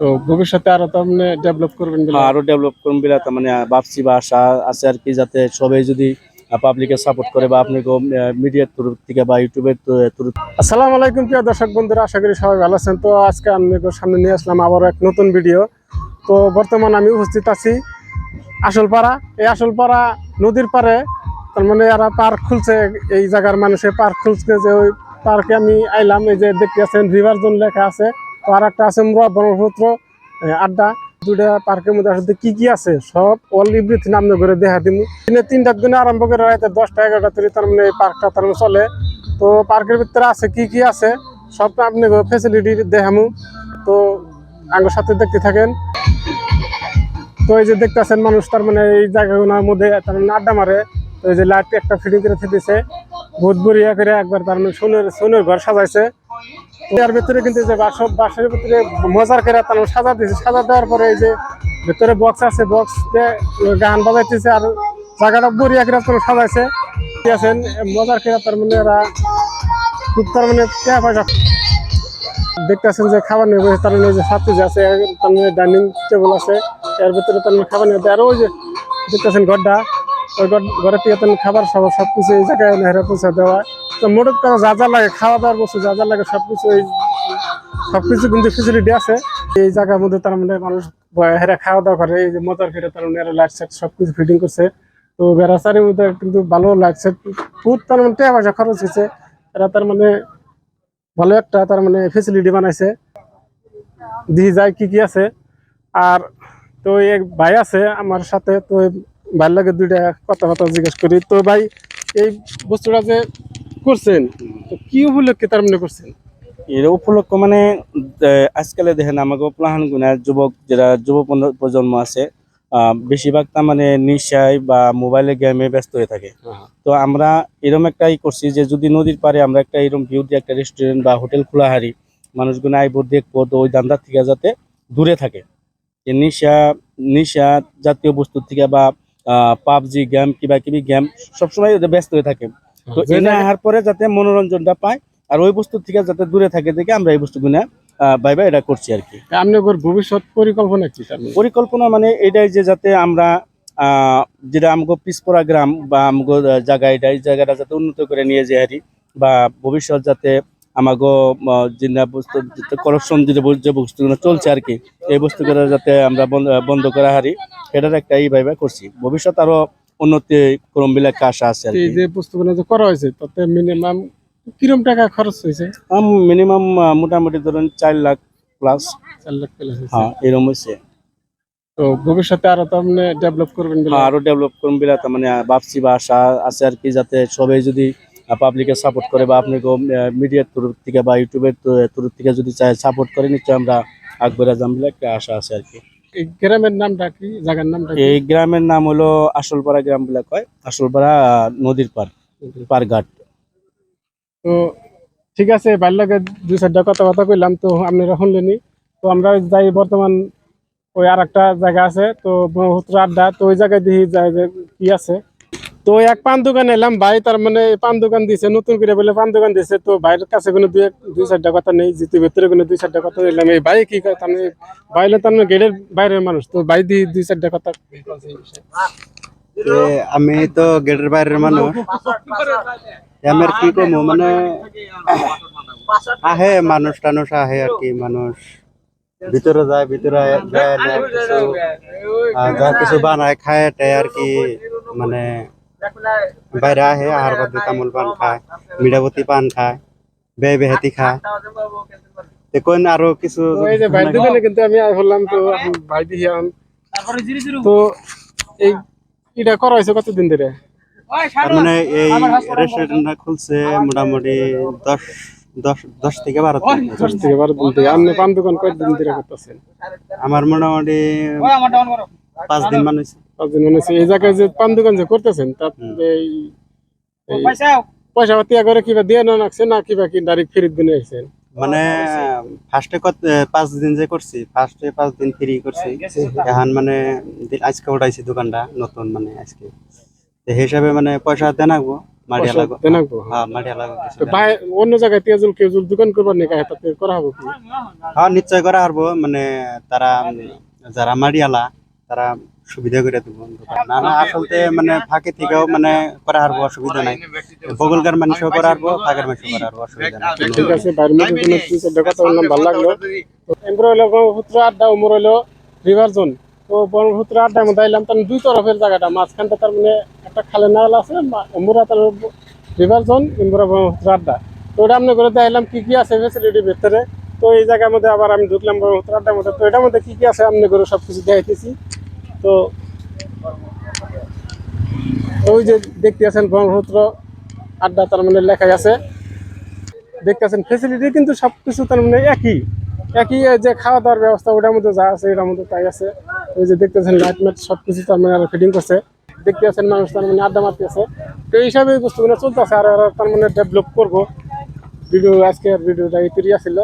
তো ভবিষ্যতে আরও তো আপনি ডেভেলপ করবেন হ্যাঁ, আরও ডেভেলপ করুন বলে তার মানে ভাবছি বা আশা আছে আর কি যাতে সবাই যদি পাবলিকে সাপোর্ট করে বা আপনি মিডিয়ার থ্রু থেকে বা ইউটিউবের থ্রু আসসালামু আলাইকুম প্রিয় দর্শক বন্ধুরা আশা করি সবাই ভালো আছেন। তো আজকে আপনাদের সামনে নিয়ে আসলাম আবার এক নতুন ভিডিও তো বর্তমান আমি উপস্থিত আছি আসলপাড়া। এই আসলপাড়া নদীর পাড়ে তার মানে এরা পার্ক খুলছে এই জায়গার মানুষে পার্ক খুলছে যে ওই পার্কে আমি আইলাম এই যে দেখতে আছেন রিভার জোন লেখা আছে। তো আর একটা আছে মুরা ব্রহ্মপুত্র আড্ডা। দুটা পার্কের মধ্যে আসলে কি কি আছে? সব অল এভরিথিং আপনি করে দেখা দিমু। দিনে তিনটার দিনে আরম্ভ করে রাতে দশটা, এগারোটা তৈরি তার মানে এই পার্কটা তার মানে চলে। তো পার্কের ভিতরে আছে, কি কি আছে? সব আপনি ফেসিলিটি দেখামু। তো আঙ্গুর সাথে দেখতে থাকেন। তো এই যে দেখতেছেন মানুষ তার মানে এই জায়গাগুলোর মধ্যে তার মানে আড্ডা মারে। তো এই যে লাইট একটা ফিটিং করে দিতেছে বহুত বড়িয়া করে একবার তার মানে সোনের সোনের ঘর সাজাইছে। এর ভিতরে কিন্তু যে বাস, বাসের ভিতরে মজার করে মানে সাজা দিয়েছে। সাজা দেওয়ার পরে এই যে ভিতরে বক্স আছে বক্স গান বাজাইতেছে আর জায়গাটা বড়িয়া করে তার সাজাইছে। আছেন? মজার করে তার মানে এরা খুব তার মানে টাকা পয়সা। দেখতেছেন যে খাবার নিয়ে বসে, তার মানে যে ছাত্রী আছে, তার মানে ডাইনিং টেবিল আছে, এর ভিতরে তার মানে খাবার নিয়ে দেয় আর ওই যে দেখতেছেন ঘরটা, ওই ঘর, ঘরের থেকে তার খাবার সব সব কিছু এই জায়গায় নেহরা পৌঁছে দেওয়া। তো মোট কথা যা যা লাগে খাওয়া দাওয়ার বস্তু, যা যা লাগে সব কিছু এই সব কিছু কিন্তু ফেসিলিটি আছে। এই জায়গার মধ্যে তার মানে মানুষ হেরা খাওয়া দাওয়া করে, এই যে মজার খেটে তার মানে লাইট সেট সব কিছু ফিটিং করছে। তো বেড়াচারির মধ্যে কিন্তু ভালো লাগছে বহুত তার মানে টাকা পয়সা খরচ হয়েছে। এরা তার মানে ভালো একটা তার মানে ফেসিলিটি বানাইছে। দিয়ে যায় কি কি আছে। আর তো এক ভাই আছে আমার সাথে, তো ভাই লাগে দুইটা কথা কথা জিজ্ঞেস করি। তো ভাই, এই বস্তুটা যে করছেন? কি উপলক্ষে তার মানে করছেন? এর উপলক্ষ মানে আজকালে দেখেন আমাকে প্লাহান গুনা যুবক যারা যুব প্রজন্ম আছে বেশিরভাগ তার মানে নিশায় বা মোবাইলে গেমে ব্যস্ত হয়ে থাকে। তো আমরা এরকম একটাই করছি যে যদি নদীর পারে আমরা একটা এরকম ভিউ দিয়ে একটা রেস্টুরেন্ট বা হোটেল খোলা হারি মানুষগুলো আইব দেখব তো ওই দান্দার থেকে যাতে দূরে থাকে। যে নিশা নিশা জাতীয় বস্তুর থেকে বা পাবজি গেম কিবা কিবি গেম সবসময় ব্যস্ত হয়ে থাকে। তো এনে আসার পরে যাতে মনোরঞ্জনটা পায় আর ওই বস্তু থেকে যাতে দূরে থাকে দেখে আমরা এই বস্তুগুলো বাইবা এটা করছি আর কি। আপনি ভবিষ্যৎ পরিকল্পনা কি? পরিকল্পনা মানে এটাই যে যাতে আমরা যেটা আমাকে পিসপরা গ্রাম বা আমাকে জায়গা এটা এই জায়গাটা যাতে উন্নত করে নিয়ে যাই হারি বা ভবিষ্যৎ যাতে আমাকে জিন্দা বস্তু করপশন যে বস্তু- যে বস্তুগুলো চলছে আর কি এই বস্তুগুলো যাতে আমরা বন্ধ বন্ধ করা হারি এটার একটা এই ভাইবা করছি। ভবিষ্যৎ আরও উন্নতি ক্রম বিলাকে আশা আছে আর এই যে পুস্তকগুলো যে করা হয়েছে তাতে মিনিমাম কিরম টাকা খরচ হয়েছে? মিনিমাম মোটামুটি ধরুন চার লাখ প্লাস চার লাখ প্লাস হ্যাঁ এরকম হয়েছে। তো ভবিষ্যতে আরও তো আপনি ডেভেলপ করবেন হ্যাঁ, আরও ডেভেলপ করুন বলে তার মানে ভাবছি বা আশা আছে আর কি যাতে সবাই যদি পাবলিকে সাপোর্ট করে বা আপনি মিডিয়ার থ্রু থেকে বা ইউটিউবের থ্রু থেকে যদি সাপোর্ট করে নিশ্চয় আমরা আকবরা যাম বলে একটা আশা আছে আর কি। গ্রামের নামটা কি? জায়গার নামটা এই গ্রামের নাম হলো আসলপাড়া গ্রাম বলে কয়? আসলপাড়া নদীর পার পারঘাট তো ঠিক আছে বাল্যকে দুই চারটা কথা কইলাম তো আপনারা শুনলেনি তো আমরা যাই বর্তমান ওই আর একটা জায়গা আছে তো ব্রহ্মপুত্র আড্ডা তো ওই জায়গায় দেখি কি আছে। তো এক পান দোকান এলাম, ভাই তার মানে পান দোকান দিছে, নতুন করে বলে পান দোকান দিছে, তো ভাইয়ের কাছে কোনো দুই দুই চারটা কথা নেই জিতু ভেতরে কোনো দুই চারটা কথা এলাম এই ভাই কি কথা মানে বাইরে তার মানে গেটের বাইরের মানুষ, তো ভাই দি দুই চারটা কথা আমি তো গেটের বাইরের মানুষ। আমার কি কমু মানে আহে, মানুষ টানুষ আহে আর কি, মানুষ ভিতরে যায় ভিতরে যায় যা কিছু বানায়, খায় আর কি মানে বাইরে আহে আহার বাদে তামুল পান খায় মিঠাবতী পান খায় বে বেহাতি খায়। তে কোন আরও কিছু কিন্তু আমি বললাম তো ভাই দিহি তো এই এটা করা হয়েছে কতদিন ধরে? মানে এই রেস্টুরেন্টটা খুলছে মোটামুটি দশ দশ দশ থেকে বারো দশ থেকে বারো দিন থেকে আপনি পান দোকান কয়েকদিন ধরে করতেছেন? আমার মোটামুটি পাঁচ দিন মানুষ পাঁচ দিন মনে হচ্ছে এই জায়গায় যে পান দোকান যে করতেছেন তার এই পয়সা? পাতি করে কিবা দিয়ে না রাখছে না কিবা কি ডাইরেক্ট ফেরত দিনে আসছেন মানে ফার্স্টে কত পাঁচ দিন যে করছি ফার্স্টে পাঁচ দিন ফ্রি করছি। এখন মানে আজকে উঠাইছি দোকানটা নতুন মানে আজকে। তো সেই হিসাবে মানে পয়সা দেন রাখব। হ্যাঁ। তো অন্য জায়গায় তেজুল কেজুল দোকান করবার নাকি করা হবে হ্যাঁ নিশ্চয় করা হারবো মানে তারা যারা মাড়িয়ালা তারা সুবিধা করে দেবো না না মানে ফাঁকে থেকেও মানে করা হারবো অসুবিধা নাই। বগলকার মানুষও করা হারবো ফাঁকের মানুষও করা হারবো অসুবিধা নাই। ঠিক আছে ভালো লাগল আড্ডা তো তার তরফের জায়গাটা। মাঝখানটা তার মানে একটা খালে নাল আছে তার আড্ডা। তো কি কি আছে ফেসিলিটির ভিতরে। তো এই জায়গার মধ্যে আবার আমি ঢুকলাম ব্রহ্মপুত্র আড্ডার মধ্যে। তো এটার মধ্যে কি কি আছে আপনি করে সব কিছু দেখাইতেছি। তো ওই যে দেখতে আছেন ব্রহ্মপুত্র, আড্ডা তার মানে লেখাই আছে। দেখতেছেন ফেসিলিটি কিন্তু সব কিছু তার মানে একই। একই যে খাওয়া দাওয়ার ব্যবস্থা, ওটার মধ্যে যা আছে এটার মধ্যে তাই আছে। ওই যে দেখতেছেন লাইট ম্যাট সব কিছু তার মানে আরও ফিটিং করছে। দেখতে আছেন মানুষ তার মানে আড্ডা মারতে আছে তো এই হিসাবে বস্তুগুলো চলতেছে, আর আর তার মানে ডেভেলপ করব। ভিডিও আজকের ভিডিওটা এই তৈরি আছিল।